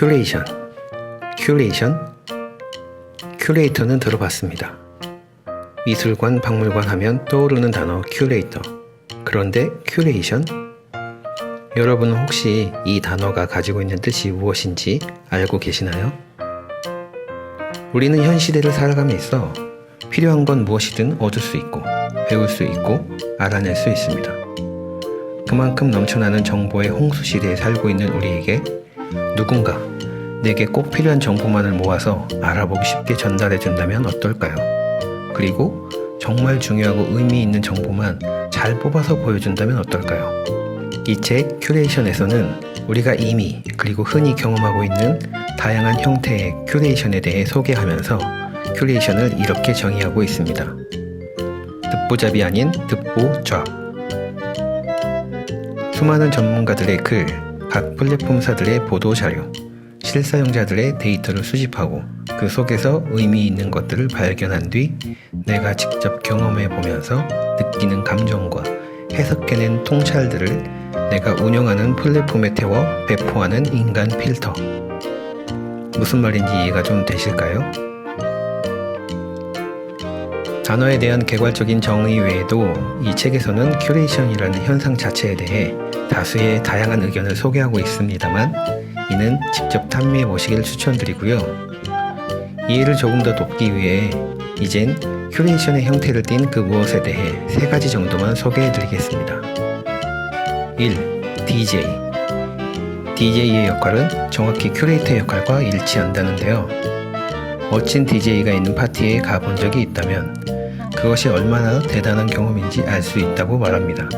큐레이션, 큐레이션, 큐레이터는 들어봤습니다. 미술관, 박물관 하면 떠오르는 단어 큐레이터. 그런데 큐레이션? 여러분은 혹시 이 단어가 가지고 있는 뜻이 무엇인지 알고 계시나요? 우리는 현 시대를 살아감에 있어 필요한 건 무엇이든 얻을 수 있고, 배울 수 있고, 알아낼 수 있습니다. 그만큼 넘쳐나는 정보의 홍수 시대에 살고 있는 우리에게 누군가 내게 꼭 필요한 정보만을 모아서 알아보기 쉽게 전달해 준다면 어떨까요? 그리고 정말 중요하고 의미 있는 정보만 잘 뽑아서 보여준다면 어떨까요? 이 책 큐레이션에서는 우리가 이미 그리고 흔히 경험하고 있는 다양한 형태의 큐레이션에 대해 소개하면서 큐레이션을 이렇게 정의하고 있습니다. 듣보잡이 아닌 듣보잡. 수많은 전문가들의 글, 각 플랫폼사들의 보도 자료, 실사용자들의 데이터를 수집하고 그 속에서 의미 있는 것들을 발견한 뒤 내가 직접 경험해 보면서 느끼는 감정과 해석해낸 통찰들을 내가 운영하는 플랫폼에 태워 배포하는 인간 필터. 무슨 말인지 이해가 좀 되실까요? 단어에 대한 개괄적인 정의 외에도 이 책에서는 큐레이션이라는 현상 자체에 대해 다수의 다양한 의견을 소개하고 있습니다만 이는 직접 탐미해 보시길 추천드리고요. 이해를 조금 더 돕기 위해 이젠 큐레이션의 형태를 띤 그 무엇에 대해 세 가지 정도만 소개해 드리겠습니다. 1. DJ DJ의 역할은 정확히 큐레이터의 역할과 일치한다는데요. 멋진 DJ가 있는 파티에 가본 적이 있다면 그것이 얼마나 대단한 경험인지 알 수 있다고 말합니다.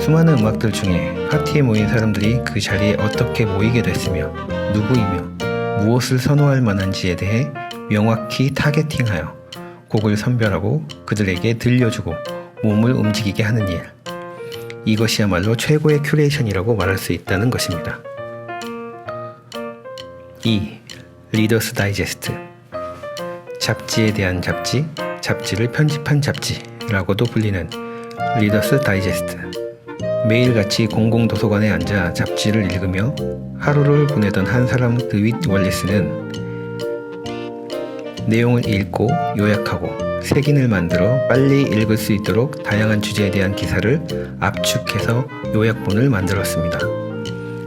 수많은 음악들 중에 파티에 모인 사람들이 그 자리에 어떻게 모이게 됐으며 누구이며 무엇을 선호할 만한지에 대해 명확히 타겟팅하여 곡을 선별하고 그들에게 들려주고 몸을 움직이게 하는 일. 이것이야말로 최고의 큐레이션이라고 말할 수 있다는 것입니다. 2. 리더스 다이제스트 잡지에 대한 잡지, 잡지를 편집한 잡지라고도 불리는 리더스 다이제스트 매일같이 공공도서관에 앉아 잡지를 읽으며 하루를 보내던 한 사람 드윗 월리스는 내용을 읽고 요약하고 색인을 만들어 빨리 읽을 수 있도록 다양한 주제에 대한 기사를 압축해서 요약본을 만들었습니다.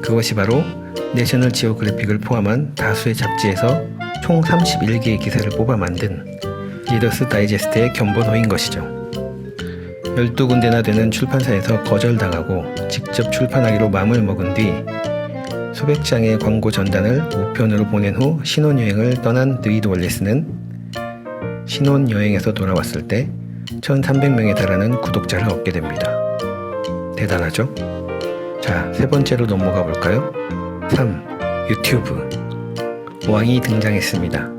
그것이 바로 내셔널 지오그래픽을 포함한 다수의 잡지에서 총 31개의 기사를 뽑아 만든 리더스 다이제스트의 견본호인 것이죠. 12군데나 되는 출판사에서 거절당하고 직접 출판하기로 마음을 먹은 뒤 수백 장의 광고 전단을 우편으로 보낸 후 신혼여행을 떠난 드윗 월리스는 신혼여행에서 돌아왔을 때 1300명에 달하는 구독자를 얻게 됩니다. 대단하죠? 자, 세 번째로 넘어가 볼까요? 3. 유튜브 왕이 등장했습니다.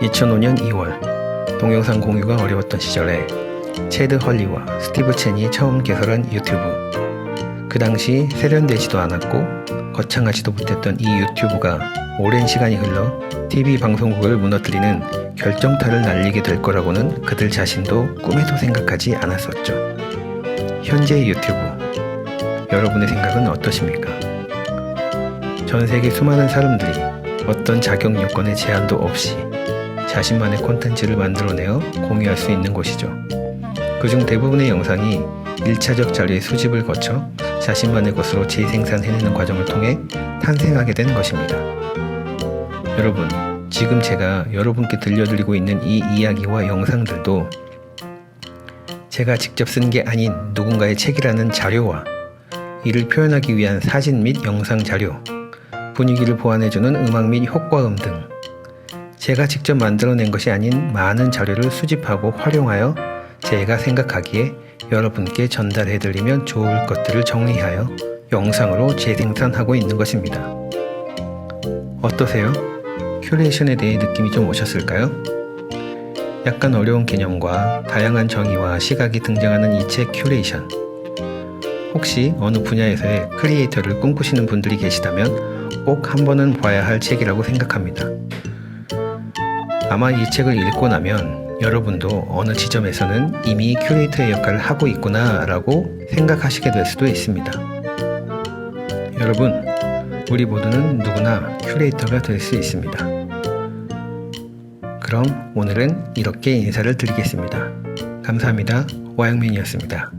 2005년 2월 동영상 공유가 어려웠던 시절에 체드 헐리와 스티브 첸이 처음 개설한 유튜브. 그 당시 세련되지도 않았고 거창하지도 못했던 이 유튜브가 오랜 시간이 흘러 TV 방송국을 무너뜨리는 결정타를 날리게 될 거라고는 그들 자신도 꿈에도 생각하지 않았었죠. 현재의 유튜브. 여러분의 생각은 어떠십니까? 전 세계 수많은 사람들이 어떤 자격 요건의 제한도 없이 자신만의 콘텐츠를 만들어내어 공유할 수 있는 곳이죠. 그중 대부분의 영상이 1차적 자료의 수집을 거쳐 자신만의 것으로 재생산해내는 과정을 통해 탄생하게 된 것입니다. 여러분, 지금 제가 여러분께 들려드리고 있는 이 이야기와 영상들도 제가 직접 쓴 게 아닌 누군가의 책이라는 자료와 이를 표현하기 위한 사진 및 영상 자료, 분위기를 보완해주는 음악 및 효과음 등 제가 직접 만들어낸 것이 아닌 많은 자료를 수집하고 활용하여 제가 생각하기에 여러분께 전달해드리면 좋을 것들을 정리하여 영상으로 재생산하고 있는 것입니다. 어떠세요? 큐레이션에 대해 느낌이 좀 오셨을까요? 약간 어려운 개념과 다양한 정의와 시각이 등장하는 이 책 큐레이션. 혹시 어느 분야에서의 크리에이터를 꿈꾸시는 분들이 계시다면 꼭 한 번은 봐야 할 책이라고 생각합니다. 아마 이 책을 읽고 나면 여러분도 어느 지점에서는 이미 큐레이터의 역할을 하고 있구나 라고 생각하시게 될 수도 있습니다. 여러분, 우리 모두는 누구나 큐레이터가 될 수 있습니다. 그럼 오늘은 이렇게 인사를 드리겠습니다. 감사합니다. 와영민이었습니다.